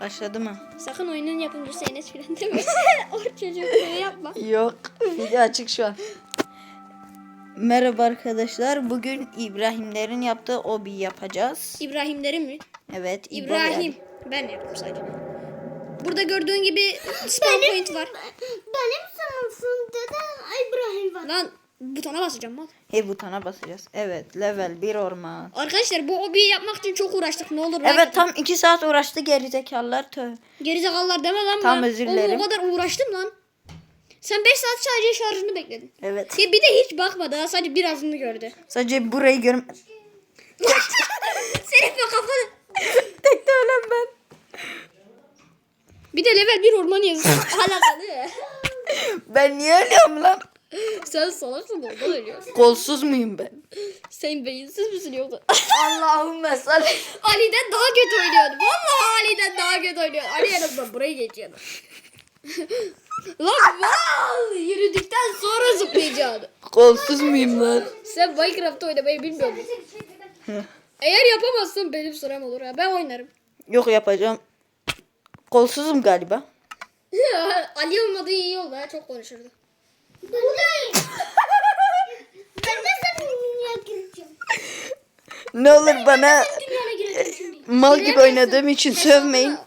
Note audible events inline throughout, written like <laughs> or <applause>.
Başladı mı? Sakın oyunun yapımcısı Enes filan deme. o çocuğu böyle yapma. Yok. Video açık şu an. Merhaba arkadaşlar. Bugün İbrahimlerin yaptığı obi yapacağız. İbrahimlerin mi? Evet. İbo İbrahim. yani. Ben yaptım sadece. Burada gördüğün gibi spawn point var. Benim sınıfımda da İbrahim var. Lan butona basacağım mal. He butona basacağız. Evet. Level 1 orman. Arkadaşlar bu obiyi yapmak için çok uğraştık. Ne olur Evet tam 2 saat uğraştı gerizekalılar. Tö. Gerizekalılar deme lan Tam bana. özür dilerim. o kadar uğraştım lan. Sen 5 saat sadece şarjını bekledin. Evet. Ya bir de hiç bakmadı ha sadece birazını gördü. Sadece burayı görüm... <laughs> Senin be kafanı. Tek de ölen ben. Bir de level 1 orman yazısı. <laughs> Alakalı. Ben niye ölüyorum lan? <laughs> Sen salaksın ondan ölüyorsun. Kolsuz muyum ben? Sen beyinsiz misin yoksa? <laughs> Allahümme salli. Ali'den daha kötü oynuyordu. Vallahi Ali'den daha kötü oynuyordu. Ali en azından burayı geçiyordu. <laughs> Lan mal! Yürüdükten sonra zıplayacaktı. Kolsuz muyum lan? Sen Minecraft oynamayı bilmiyor musun? Eğer yapamazsan benim sıram olur ha. Ben oynarım. Yok yapacağım. Kolsuzum galiba. Ali olmadığı iyi oldu ha. Çok konuşurdu. <laughs> Ne olur bana şimdi. mal gibi oynadığım için sövmeyin.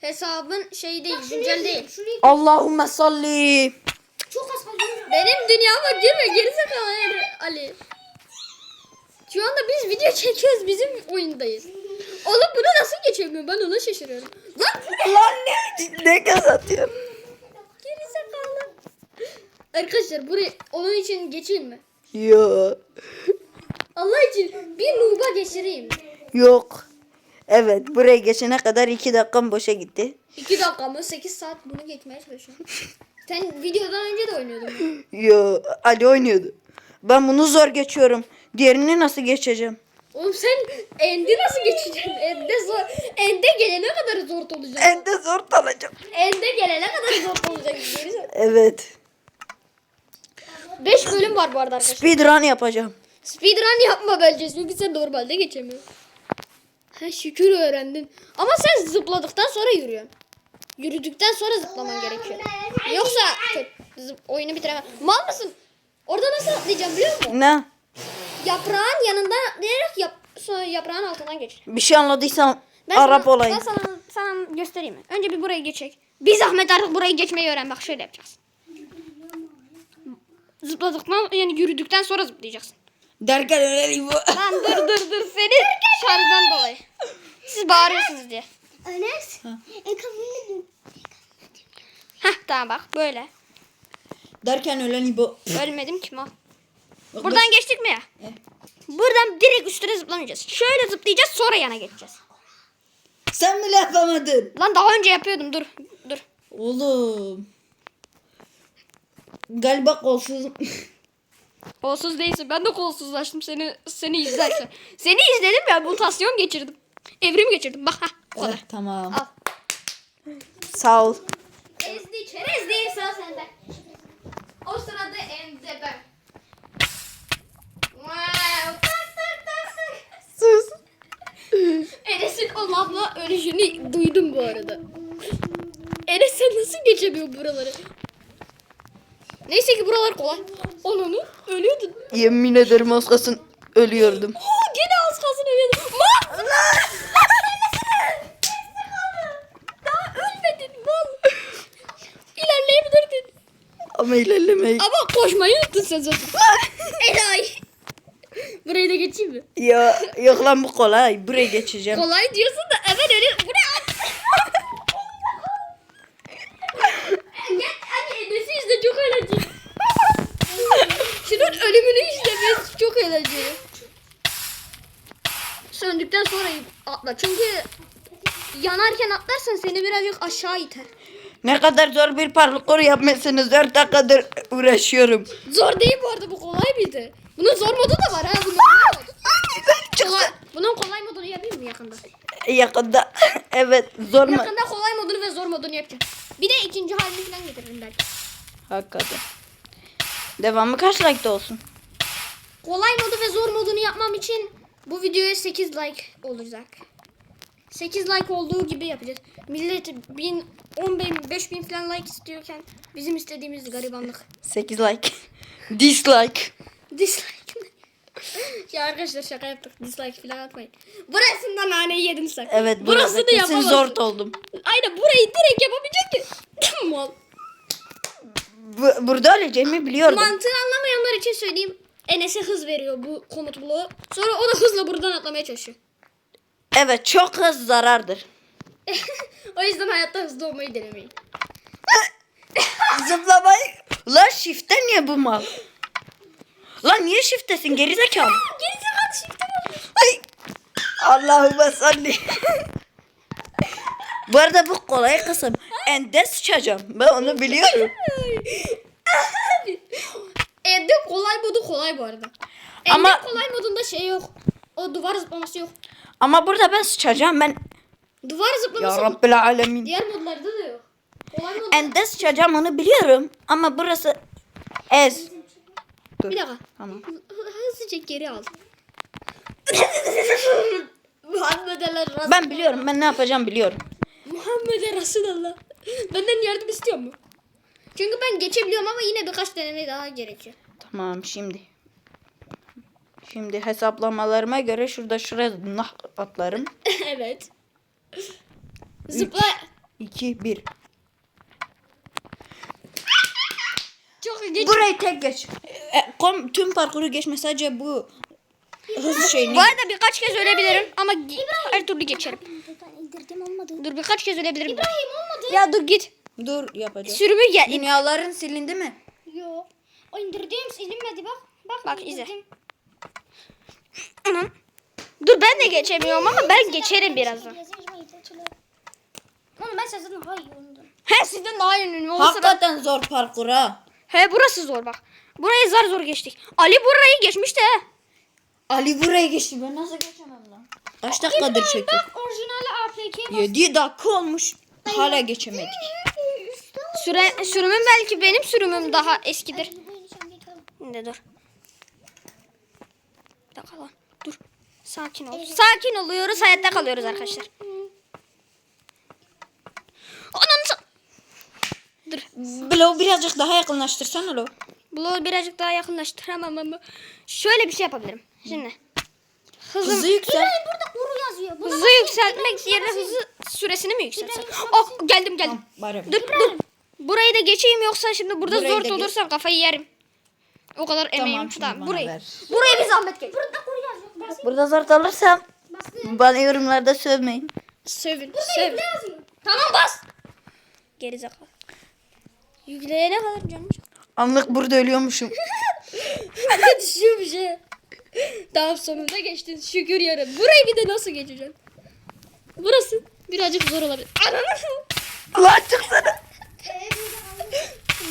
Hesabın şey değil, güncel değil. Allahümme salli. çok az. Benim dünyama girme, gerizekalı Ali. Ali. Şu anda biz video çekiyoruz, bizim oyundayız. Oğlum bunu nasıl geçemiyor? Ben ona şaşırıyorum. Lan? Lan ne, ne gaz atıyorsun? Arkadaşlar buraya onun için geçeyim mi? Yok. Allah için bir nuba geçireyim. Yok. Evet buraya geçene kadar iki dakikam boşa gitti. 2 dakika mı? 8 saat bunu geçmeye çalışıyorum. Sen videodan önce de oynuyordun. Yo Ali oynuyordu. Ben bunu zor geçiyorum. Diğerini nasıl geçeceğim? Oğlum sen endi nasıl geçeceksin? Ende zor. Ende gelene kadar zor olacak. En de zor kalacağım. Ende gelene kadar zor olacak. Evet. 5 bölüm var bu arada arkadaşlar. Speedrun yapacağım. Speedrun yapma bence çünkü sen normalde geçemiyorsun. Ha şükür öğrendin. Ama sen zıpladıktan sonra yürüyorsun. Yürüdükten sonra zıplaman gerekiyor. Yoksa kötü, zıp- oyunu bitiremem. Mal mısın? Orada nasıl atlayacağım biliyor musun? Ne? Yaprağın yanından atlayarak yap, sonra yaprağın altından geç. Bir şey anladıysam Ben Arap sana, olayım. Ben sana, sana göstereyim mi? Önce bir burayı geçecek. Bir zahmet artık burayı geçmeyi öğren. Bak şöyle yapacağız. Zıpladıktan yani yürüdükten sonra zıplayacaksın. Derken öyle bu. Lan dur dur dur <laughs> seni şarjdan dolayı. Siz bağırıyorsunuz diye. Enes. E. Heh tamam bak böyle. Derken ölen İbo. Ölmedim ki mal. Buradan geçtik mi ya? Evet. Buradan direkt üstüne zıplamayacağız. Şöyle zıplayacağız sonra yana geçeceğiz. Sen bile yapamadın. Lan daha önce yapıyordum dur. Dur. Oğlum. Galiba kolsuzum. Kolsuz değilsin. Ben de kolsuzlaştım seni seni izlerken. <laughs> seni izledim ya mutasyon geçirdim. Evrim geçirdim. Bak ha. Bu kadar. Evet, tamam. Al. Sağ ol. Ezdi çerezdi sıra sende. O sırada ende ben. Wow. Tak tak tak tak. Sus. <laughs> Enes'in o lavla ölüşünü duydum bu arada. Enes sen nasıl geçemiyor buraları? Neyse ki buralar kolay. Onunu ölüyordun. Yemin ederim az kalsın ölüyordum. Oo gene az kalsın ölüyordun. Mal! Daha ölmedin mal. İlerleyebilirdin. Ama ilerlemeyi. Ama koşmayı unuttun sen zaten. Enayi. Burayı da geçeyim mi? Ya yok lan bu kolay. Buraya geçeceğim. Kolay diyorsun da hemen öyle. Bu ne? Gel hadi Enes'i izle çok eğlenceli. <laughs> Şunun ölümünü izlemesi çok eğlenceli. Söndükten sonra atla. Çünkü yanarken atlarsan seni birazcık aşağı iter. Ne kadar zor bir parkur yapmışsınız. 4 dakikadır uğraşıyorum. Zor değil bu arada bu kolay mıydı? Bunun zor modu da var ha. Bunun, kolay bunun kolay modunu yapayım mı yakında? Yakında. evet zor mu? Yakında kolay modunu ve zor modunu yapacağım. Bir de ikinci halini falan getiririm belki. Hakikaten. Devamı kaç like'da olsun? Kolay modu ve zor modunu yapmam için bu videoya 8 like olacak. 8 like olduğu gibi yapacağız. Millet 1000 10 bin 5 bin falan like istiyorken bizim istediğimiz garibanlık. 8 like. <laughs> Dislike. Dislike <laughs> ya arkadaşlar şaka yaptık. Dislike falan atmayın. Burasından naneyi yedim sen. Evet Burası da yapamazsın. zor oldum. Aynen burayı direkt yapabilecek ki. <laughs> Mal. Bu, burada öleceğimi biliyordum. Mantığını anlamayanlar için söyleyeyim. Enes'e hız veriyor bu komut bloğu. Sonra o da hızla buradan atlamaya çalışıyor. Evet çok hız zarardır. <laughs> o yüzden hayatta hızlı olmayı denemeyin. <laughs> Zıplamayı. Lan shift'te niye bu mal? Lan niye shift'tesin gerizekalı? Gerizekalı shift'e bak. Ay. Allahümme salli. bu arada bu kolay kısım. Ende sıçacağım. Ben onu biliyorum. <laughs> Evde kolay modu kolay bu arada. Evde Ama- kolay modunda şey yok. O duvar zıplaması yok. Ama burada ben sıçacağım. Ben Duvar zıplaması ya yok. Rabbil alemin. Diğer modlarda da yok. Kolay mod. Ende sıçacağım onu biliyorum. Ama burası ez. Dur. Bir dakika. Tamam. Hı- Hızlıca geri al. <laughs> Muhammed'e. Ben biliyorum. Ben ne yapacağım biliyorum. Muhammed'e Resulallah. Benden yardım istiyor mu? Çünkü ben geçebiliyorum ama yine birkaç deneme daha gerekiyor. Tamam şimdi. Şimdi hesaplamalarıma göre şurada şuraya nah atlarım. <laughs> evet. Zıpla. 2 1. Çok geç. Burayı tek geç. E, kom, tüm parkuru geçme sadece bu hız şeyini. Bu arada birkaç kez ölebilirim ama gi- her türlü geçerim. Ben indirdim olmadı. Dur birkaç kez ölebilirim. İbrahim olmadı. Ya dur git. Dur yapacağım. Sürümü gel. Dünyaların silindi mi? Yok. O indirdiğim silinmedi bak. Bak, Bak, izle. Anam. Dur ben de geçemiyorum ama ben geçerim birazdan. Oğlum ben senden daha iyi oynadım. He sizden daha olsa ben... Hakikaten zor parkur ha. He burası zor bak. Burayı zar zor geçtik. Ali burayı geçmişti he. Ali burayı geçti. Ben nasıl geçemem lan? Kaç dakikadır çekiyor? Bak orijinali APK 7 dakika olmuş. Hala geçemedik. Süre, sürümüm belki benim sürümüm daha eskidir. Ne dur. Bir dakika lan. Dur. Sakin ol. Sakin oluyoruz. Hayatta kalıyoruz arkadaşlar. Ananı Dur. Blow birazcık daha yakınlaştırsana lo. Bloğu birazcık daha yakınlaştıramam ama şöyle bir şey yapabilirim. Şimdi. Hızım, Hızı yüksel. Burada kuru yazıyor. Buna hızı yükseltmek yerine hızı süresini mi yükseltsem? Oh geldim geldim. Bari. Dur dur. Burayı da geçeyim yoksa şimdi burada Burayı zor da olursam kafayı yerim. O kadar emeğim. Tamam, burayı. ver. Burayı bir zahmet geç. Burada. Bas. Burada zor kalırsam bana yorumlarda sövmeyin. Sövün. Sövün. Tamam bas. Gerizekalı. Yükleyene kadar canım. Anlık burada ölüyormuşum. Hadi düşüyor bir şey. Tamam sonunda geçtin. Şükür yarın. Burayı bir de nasıl geçeceksin? Burası birazcık zor olabilir. Ananı. Lan çıksana.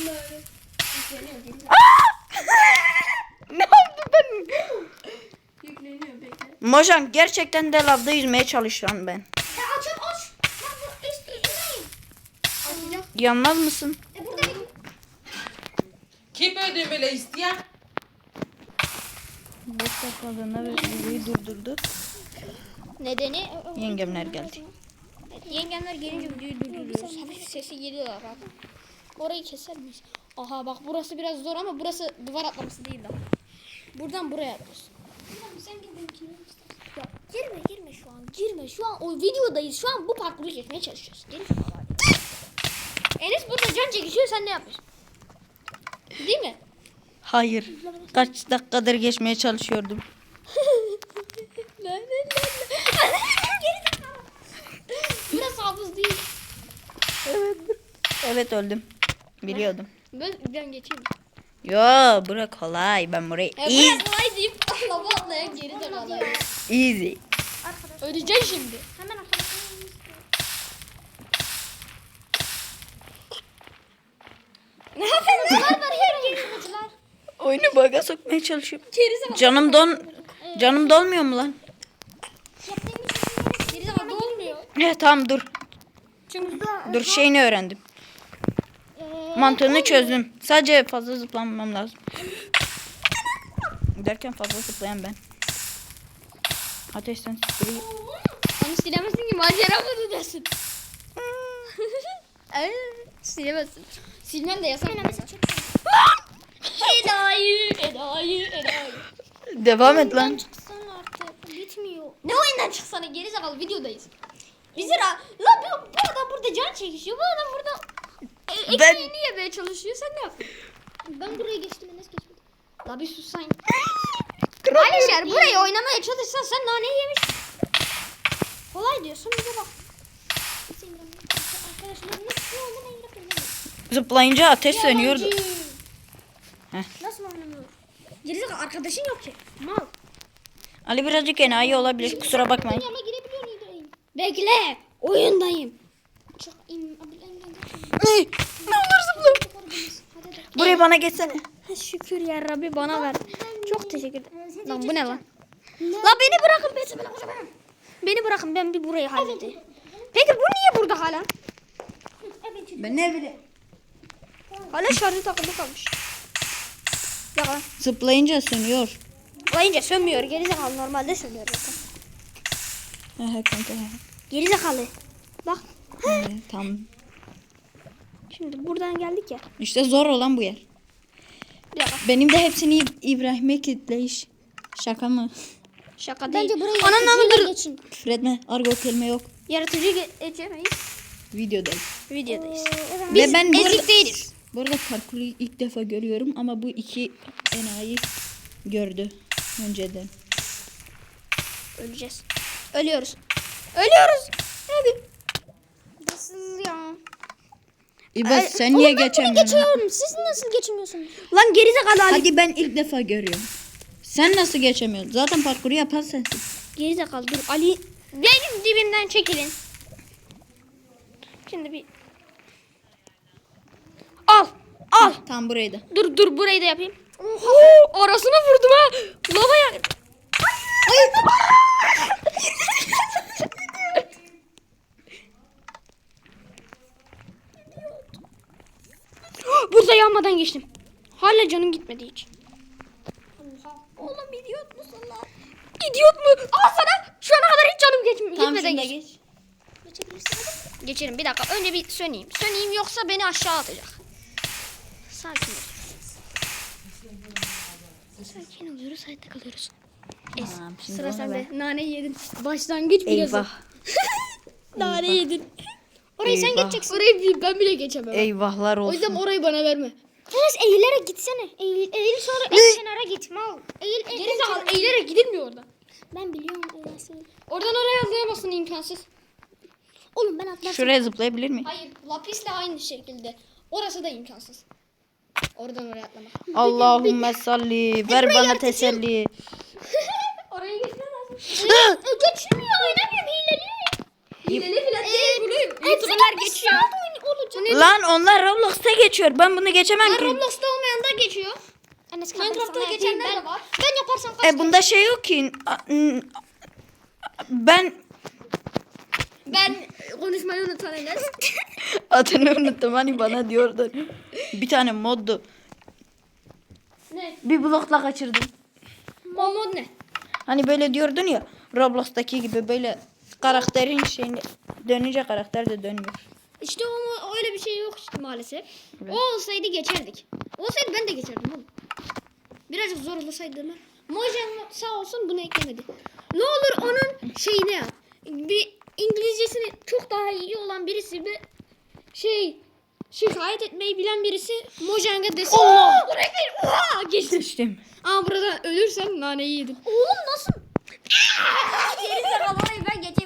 <laughs> ne oldu ben? Yükleniyor bekle. Mojan gerçekten de lavda yüzmeye çalışan ben. E aç. Yanmaz mısın? E burada Kim ödemeli isteyen? 5 dakikalığına ve videoyu durdurdu. Nedeni Yengemler geldi. yengemler gelince videoyu durduruyoruz. Hafif sesi geliyor abi. Orayı keser miyiz? Aha bak burası biraz zor ama burası duvar atlaması değil daha. Buradan buraya atlıyorsun. sen benimkini istersen. Ya girme girme şu an. Girme. Şu an o videodayız. Şu an bu parkuru geçmeye çalışıyoruz. Gelin. Enes burada can çekişiyor sen ne yapıyorsun? Değil mi? Hayır. Kaç dakikadır geçmeye çalışıyordum. <laughs> <laughs> Burası hafız değil. Evet. Evet öldüm. Biliyordum. Ben, ben geçeyim. Yo bura kolay. Ben burayı E, easy. kolay deyip lava atlayan geri zekalı. Easy. Öleceksin şimdi. Hemen. Ne yapıyorsun? Var var her yarışmacılar. Oyunu baga sokmaya çalışıyorum. Geri. Canım don canım dolmuyor mu lan? Geri zekalı olmuyor. He tamam dur. Çünkü Dur şeyini öğrendim. Mantığını çözdüm. Sadece fazla zıplamam lazım. Derken fazla zıplayan ben. Ateşten sprey. Onu silemezsin ki macera dersin. <laughs> Ee, silemezsin. Silmem de yasak. Enayi, enayi, enayi. Devam et lan. Artık. Bitmiyor. Ne oyundan çıksana geri zekalı videodayız. Bizi ra... La bu, bu adam burada can çekişiyor. Bu adam burada e, Ben- ekmeğini yemeye çalışıyor. Sen ne yapıyorsun? Ben buraya geçtim. Enes geçmedi. La bir sussan. Alişer burayı oynamaya çalışsan sen naneyi yemiş. Kolay diyorsun bize bak. Arkadaşlar. Zıplayınca ateş sönüyordu. Heh. Nasıl oynanıyor? Gerizekalı arkadaşın yok ki. Mal. Ali birazcık enayi olabilir. Kusura bakmayın. Ama girebiliyor muydu İbrahim? Bekle. Oyundayım. Çok im. Ay, ne olur zıpla. Hadi hadi. Buraya bana geçsene. Şükür ya Rabbi bana ver. Çok teşekkür ederim. Lan bu ne lan? La beni bırakın ben Beni bırakın ben bir burayı halledeyim. Peki bu niye burada hala? Ben ne bileyim. Hala şarjı takılı kalmış. Ya lan. Zıplayınca sönüyor. Layınca sönmüyor. Gerizekalı normalde sönüyor zaten. He kanka. he. Gerizekalı. Bak. He, tamam. Şimdi buradan geldik ya. İşte zor olan bu yer. Bir dakika. Benim de hepsini İb- İbrahim'e kitleyiş. Şaka mı? Şaka değil. Bence burayı Ananın yaratıcıyla dur. geçin. Küfür etme. Argo kelime yok. Yaratıcı ge- geçemeyiz. Videodayız. Videodayız. Ee, Biz Ve ben ezik değiliz. Bu arada parkuru ilk defa görüyorum ama bu iki enayi gördü önceden. Öleceğiz. Ölüyoruz. Ölüyoruz. Hadi. Nasıl ya? İbaz sen niye geçemiyorsun? Geçiyorum. Siz nasıl geçemiyorsunuz? Lan gerizekalı Ali. Hadi ben ilk defa görüyorum. Sen nasıl geçemiyorsun? Zaten parkuru yapan sensin. Gerizekalı dur Ali. Benim dibimden çekilin. Şimdi bir. Al. Al. Tam burayı da. Dur dur burayı da yapayım. Oo, arasına vurdum ha. Lavaya. Burada yanmadan geçtim. Hala canım gitmedi hiç. Oğlum idiot musun lan? İdiot mu? Al sana. Şu ana kadar hiç canım geçmiyor. Tam gitmeden geç. geç. Geçebilirsin hadi. Geçerim bir dakika. Önce bir söneyim. Söneyim yoksa beni aşağı atacak. Sakin ol. Sakin oluyoruz, hayatta kalıyoruz. Es. Tamam, Sıra sende. Nane yedin. Başlangıç bile zor. Eyvah. <laughs> Nane yedin. Orayı sen Eyvah. geçeceksin. Orayı bi- ben bile geçemem. Eyvahlar O yüzden olsun. orayı bana verme. Enes eğilerek gitsene. Eğil, eğil sonra en kenara git mal. Eğil, eğil. Geri zekalı eğilerek gidilmiyor oradan. Ben biliyorum Enes'i. Oradan oraya atlayamazsın imkansız. Oğlum ben atlarsam. Şuraya zıplayabilir miyim? Hayır, lapisle aynı şekilde. Orası da imkansız. Oradan oraya atlamak. Allahümme salli. Ver bana teselli. Oraya geçmem lazım. Geçmiyor oynamıyorum hileli. Hileli falan değil bunu. Hepsini YouTuber'lar geçiyor. olacak. Lan onlar Roblox'ta geçiyor. Ben bunu geçemem ki. Roblox'ta olmayan da geçiyor. Enes Minecraft'ta geçenler yapayım. de var. Ben yaparsam kaç E bunda şey yok ki. Ben Ben konuşmayı unutan Enes. <laughs> adını unuttum hani bana diyordu. Bir tane moddu. ne? Bir blokla kaçırdım. O mod ne? Hani böyle diyordun ya Roblox'taki gibi böyle karakterin şeyini dönünce karakter de dönüyor. İşte o öyle bir şey yok işte maalesef. O olsaydı geçerdik. Olsaydı ben de geçerdim oğlum. Birazcık zor olsaydı ama. Mojang sağ olsun bunu eklemedi. Ne olur onun şeyini yap. Bir İngilizcesini çok daha iyi olan birisi bir şey şikayet etmeyi bilen birisi Mojang'a desin. Oo! Buraya gel. Oha! Geçtim. Geçtim. Ama burada ölürsem naneyi yedim. Oğlum nasıl? <laughs> Gerizekalı orayı ben geçebilirdim.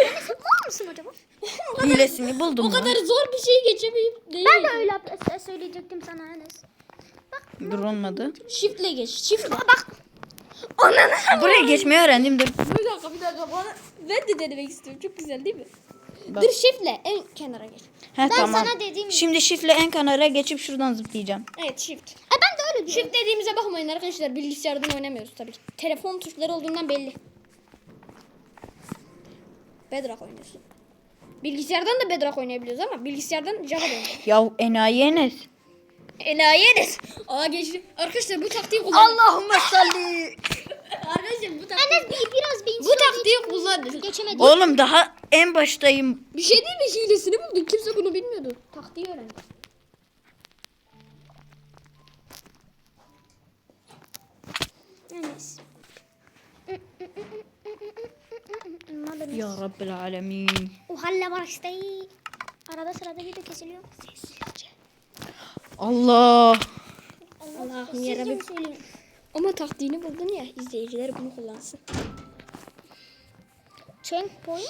Oğlum Enes mal mısın acaba? <laughs> Hilesini buldum. O kadar zor bir şey geçemeyip değil. Ben de öyle söyleyecektim sana Enes. Dur olmadı. Shift'le geç. Shift'le. Bak. Buraya geçmeyi öğrendim dur. Bir dakika bir dakika bana ben de denemek istiyorum. Çok güzel değil mi? Bak. Dur shift'le en kenara geç. He tamam. sana dediğim- Şimdi şifle en kenara geçip şuradan zıplayacağım. Evet shift. E ben de öyle diyorum. Shift dediğimize bakmayın arkadaşlar. Bilgisayardan oynamıyoruz tabii ki. Telefon tuşları olduğundan belli. Bedrock oynuyorsun. Bilgisayardan da Bedrock oynayabiliyoruz ama bilgisayardan Java da oynuyoruz. Ya enayi Enes. Enayi Enes. Aa geçti. Arkadaşlar bu taktiği kullanın. Allahümme salli. <laughs> Arkadaşlar bu Enes bir, biraz bir Bu taktiği kullandı. Geçemedi. Oğlum daha en baştayım. Bir şey değil mi? Hilesini bulduk. Kimse bunu bilmiyordu. Taktiği öğrendi. Enes. Ya Rabbil alemin. Var işte. Arada sırada video kesiliyor. Sessizce. Allah. Allah'ım mi söyleyeyim? Ama taktiğini buldun ya. izleyiciler bunu kullansın. Checkpoint.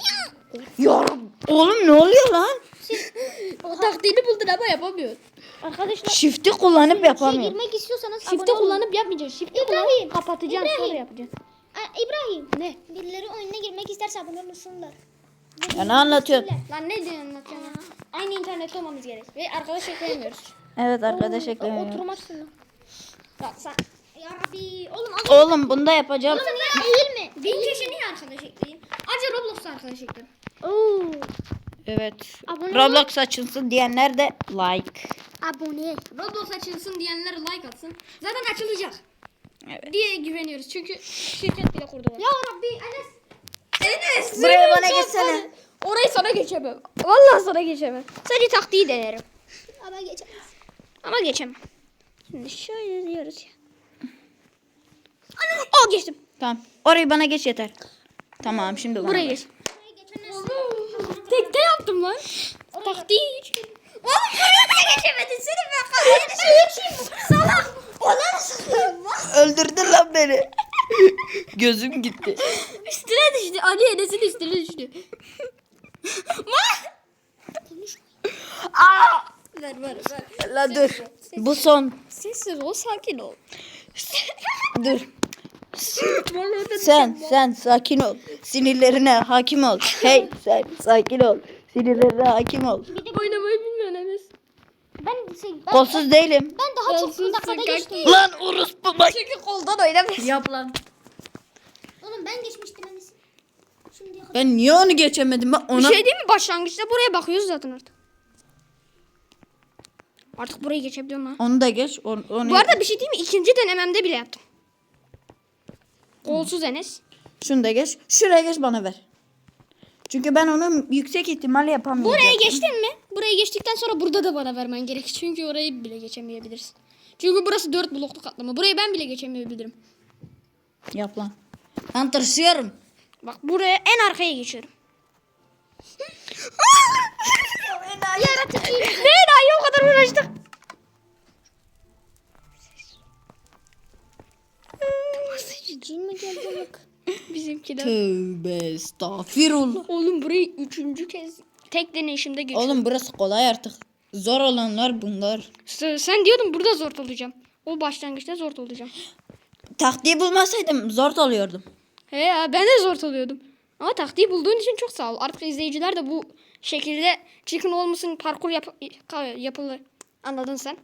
Ya Oğlum ne oluyor lan? <laughs> O taktiğini buldun ama yapamıyor. Arkadaşlar Shift'i kullanıp şey yapamıyorum. girmek istiyorsanız Shift'i kullanıp yapmayacaksın. Shift'i İbrahim, kullanıp kapatacaksın sonra yapacaksın. İbrahim. Ne? Birileri oyuna girmek isterse abone olsunlar. Ya ne anlatıyorsun? Lan ne diyorsun anlatıyorsun? ya? Aynı internette olmamız gerek. Ve arkadaş ekleyemiyoruz. Evet arkadaş eklemiyorum. Oturmazsın lan. Ya sen. Ya Rabbi. Oğlum az Oğlum bunda yapacağım. Oğlum ya değil mi? Bin kişi niye arkadaş ekleyin? Acı Roblox'ta arkadaş ekleyin. Oo. Evet. Abone Roblox açılsın diyenler de like. Abone. Roblox açılsın diyenler like atsın. Zaten açılacak Evet. diye güveniyoruz. Çünkü şirket bile kurdular. Ya Rabbi Enes. Enes. Buraya bana geçsene. Orayı sana geçemem. Vallahi sana geçemem. Sadece taktiği denerim. Ama geçemez. Ama geçemem. Şimdi şöyle diyoruz ya. Ana, o geçtim. Tamam. Orayı bana geç yeter. Tamam şimdi Buraya geç. Tekte yaptım lan. Taktiği hiç. Oğlum buraya geçemedin. Senin ben kafayı geçeyim. Salak. Ona sıkıyorum lan. Öldürdün lan beni. Gözüm gitti. Üstüne düştü. Ali Enes'in üstüne düştü. Ma. Aa! Ver ver ver. La dur. Bu son. Sessiz ol sakin ol. Dur. Sen sen sakin ol. Sinirlerine hakim ol. Hey sen sakin ol. Sinirlerine hakim ol. Bilmiyorsun Enes. Ben şey ben, Kolsuz değilim. ben daha çok Olsun dakikada geçtim. Lan orospu bak. Çünkü koldan oynamıyorsun. Yap lan. Oğlum ben geçmiştim. Şimdi Ben niye onu geçemedim? Ben Bir ona... şey değil mi? Başlangıçta buraya bakıyoruz zaten artık. Artık burayı geçebiliyorum ha. Onu da geç. Onu, onu Bu arada bir şey değil mi? İkinci denememde bile yaptım. Kolsuz Enes. Şunu da geç. Şuraya geç bana ver. Çünkü ben onu yüksek ihtimalle yapamıyorum. Buraya geçtin mi? Buraya geçtikten sonra burada da bana vermen gerek. <laughs> Çünkü orayı bile geçemeyebilirsin. Çünkü burası dört bloklu katlama. Burayı ben bile geçemeyebilirim. Yap lan. Ben tırsıyorum. Bak buraya en arkaya geçiyorum. <laughs> yaratıcı. ne enayi o kadar uğraştık. Cin mi geldi bak? <laughs> Bizimkiler. Tövbe estağfirullah. Oğlum burayı üçüncü kez tek deneyişimde geçiyorum. Oğlum burası kolay artık. Zor olanlar bunlar. Sen, sen diyordun burada zor olacağım. O başlangıçta zor olacağım. Taktiği bulmasaydım zor oluyordum. He ya ben de zor oluyordum. Ama taktiği bulduğun için çok sağ ol. Artık izleyiciler de bu şekilde chicken olmasın parkur yap yapılır. Anladın sen?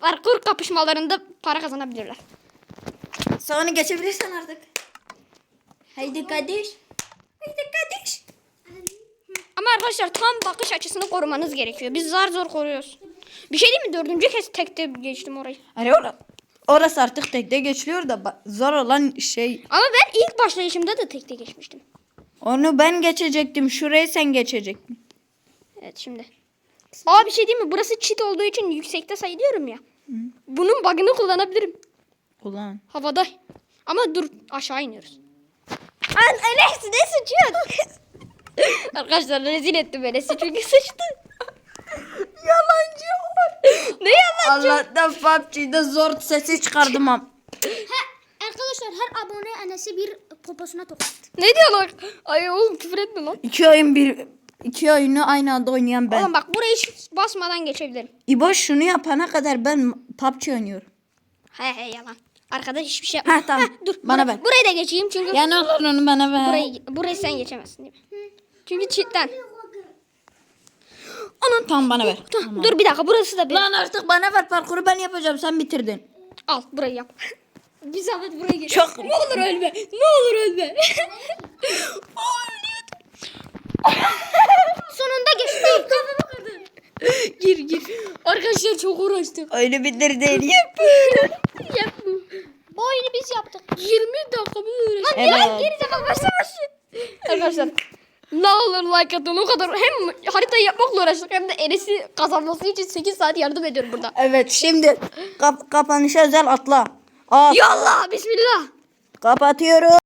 Parkur kapışmalarında para kazanabilirler. Onu geçebilirsen artık. Haydi kardeş. Haydi kardeş. Ama arkadaşlar tam bakış açısını korumanız gerekiyor. Biz zar zor koruyoruz. Bir şey değil mi? Dördüncü kez tekte geçtim orayı. Hani ora- orası artık tekte geçiliyor da zor olan şey Ama ben ilk başlayışımda da tekte geçmiştim. onu ben geçecektim. Şurayı sen geçecektin. Evet şimdi. Aa bir şey değil mi? Burası çit olduğu için yüksekte sayılıyorum ya. Bunun bug'ını kullanabilirim. Ulan. Havada. Ama dur aşağı iniyoruz. An Enes ne sıçıyorsun? <laughs> Arkadaşlar rezil etti Enes'i çünkü sıçtı. Yalancı. ne yalan? Allah'tan PUBG'de zor sesi çıkardım am. Arkadaşlar her abone Enes'e bir poposuna tokat. Ne diyor lan? Ay oğlum küfür etme lan. İki oyun bir iki oyunu aynı anda oynayan ben. Oğlum bak burayı hiç basmadan geçebilirim. İbo şunu yapana kadar ben PUBG oynuyorum. He he yalan. Arkada hiçbir şey Ha, tamam. dur Bana bura- ver. Burayı da geçeyim çünkü Ya ne olur onu bana ver. burayı, burayı sen geçemezsin değil mi? Çünkü çitten. Onun tam bana ver. Tamam. Dur bir dakika burası da bir. Lan artık bana ver parkuru ben yapacağım sen bitirdin. Al burayı yap. <laughs> Bir zahmet buraya geç. Çok- Ne olur ölme. Ne olur ölme. <laughs> <laughs> Sonunda geçti. <laughs> Gir gir. Arkadaşlar çok uğraştım. Öyle bitir değil. Yap. <laughs> Yap bu. Oyunu biz yaptık. 20 dakikamız uğraştık. Evet. Gerizekalı başla başla. Arkadaşlar ne olur like atın o kadar hem haritayı yapmakla uğraştık hem de Enes'i kazanması için 8 saat yardım ediyorum burada. Evet şimdi kap kapanışa özel atla. At. Yallah bismillah. Kapatıyorum.